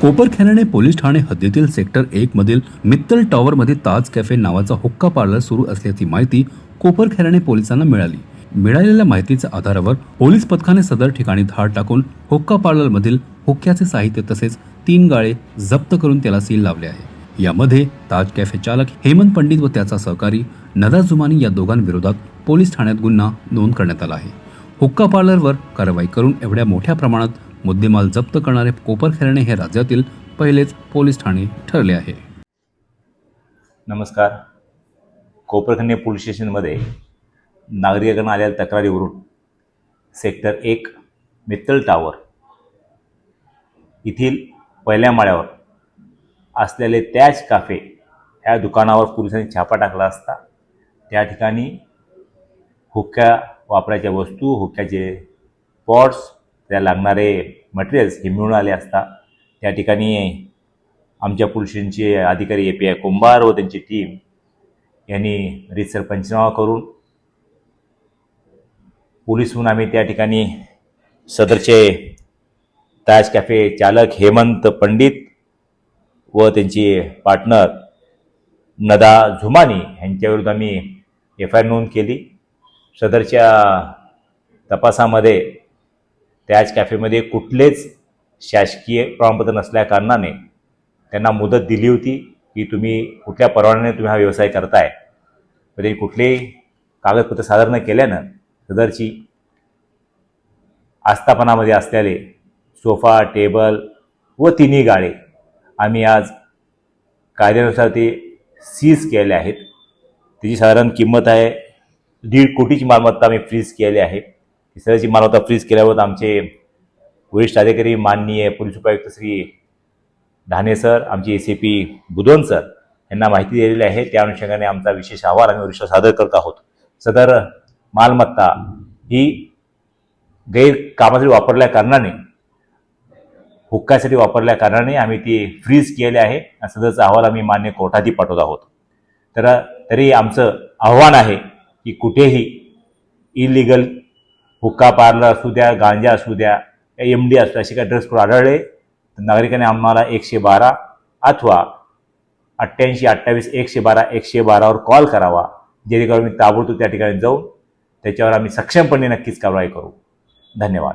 Koparkhairane police Thane हद्दीतील sector एक मधील मित्तल टॉवरमध्ये ताज कॅफे नावाचा हुक्का पार्लर सुरू असल्याची माहिती कोपरखेरणे पोलिसांना मिळाली. मिळालेल्या माहितीच्या आधारावर पोलीस पथकाने सदर ठिकाणी धाड टाकून हुक्का पार्लरमधील हुक्क्याचे साहित्य तसेच तीन गाळे जप्त करून त्याला सील लावले आहे. यामध्ये ताज कॅफे चालक हेमंत पंडित व त्याचा सहकारी नदा जुमानी या दोघांविरोधात पोलीस ठाण्यात गुन्हा नोंद करण्यात आला आहे. हुक्का पार्लरवर कारवाई करून एवढ्या मोठ्या प्रमाणात मुद्देमाल जप्त करणारे कोपरखेरणे हे राज्यातील पहिलेच पोलीस ठाणे ठरले आहे. नमस्कार. कोपरखंडे पोलीस स्टेशनमध्ये नागरिकांना आलेल्या तक्रारीवरून सेक्टर एक मित्तल टावर येथील पहिल्या माळ्यावर असलेले त्याच काफे ह्या दुकानावर पोलिसांनी छापा टाकला असता त्या ठिकाणी हुक्क्या वापरायच्या वस्तू हुक्क्याचे पॉट्स त्या लागणारे मटेरियल्स हे मिळून आले असता त्या ठिकाणी आमच्या पुलिसांचे अधिकारी ए पी आय कुंभार व त्यांची टीम यांनी रितसर पंचनामा करून पोलीस म्हणून आम्ही त्या ठिकाणी सदरचे ताज कॅफे चालक हेमंत पंडित व त्यांची पार्टनर नदा झुमानी यांच्याविरुद्ध आम्ही एफ आय आर नोंद केली. सदरच्या तपासामध्ये त्याच कॅफेमध्ये कुठलेच शासकीय प्रमाणपत्र नसल्या कारणाने त्यांना मुदत दिली होती की तुम्ही कुठल्या परवान्याने तुम्ही हा व्यवसाय करताय. म्हणजे त्यांनी कुठलेही कागदपत्र सादर न केल्यानं सदरची आस्थापनामध्ये असलेले सोफा टेबल व तिन्ही गाळे आम्ही आज कायद्यानुसार ते सीज केले आहेत. त्याची साधारण किंमत आहे दीड कोटीची मालमत्ता आम्ही फ्रीज केली आहे. ही मालमत्ता फ्रीज केल्यावर आमचे वरिष्ठ अधिकारी माननीय पोलीस उपायुक्त श्री ढाणे सर आमचे A C P Budhwan sir यांना माहिती दिलेली आहे. त्या अनुषंगाने आमचा विशेष अहवाल आम्ही वरिष्ठ सादर करत आहोत. सदर मालमत्ता ही गैरकामासाठी वापरल्या कारणाने हुक्कासाठी वापरल्या कारणाने आम्ही ती फ्रीज केले आहे. आणि सदरचा अहवाल आम्ही मान्य कोर्टातही पाठवत आहोत. तर तरी आमचं आव्हान आहे की कुठेही इलिगल हुक्का पार्लर असू द्या गांजा असू द्या एम डी असू द्या असे काही ड्रग्स आढळले तर नागरिकांनी आम्हाला एकशे बारा अथवा अठ्ठ्याऐंशी अठ्ठावीस एकशे बारा एकशे बारावर कॉल करावा जेणेकरून मी ताबडतोब त्या ठिकाणी जाऊन त्याच्यावर आम्ही सक्षमपणे नक्कीच कारवाई करू. धन्यवाद.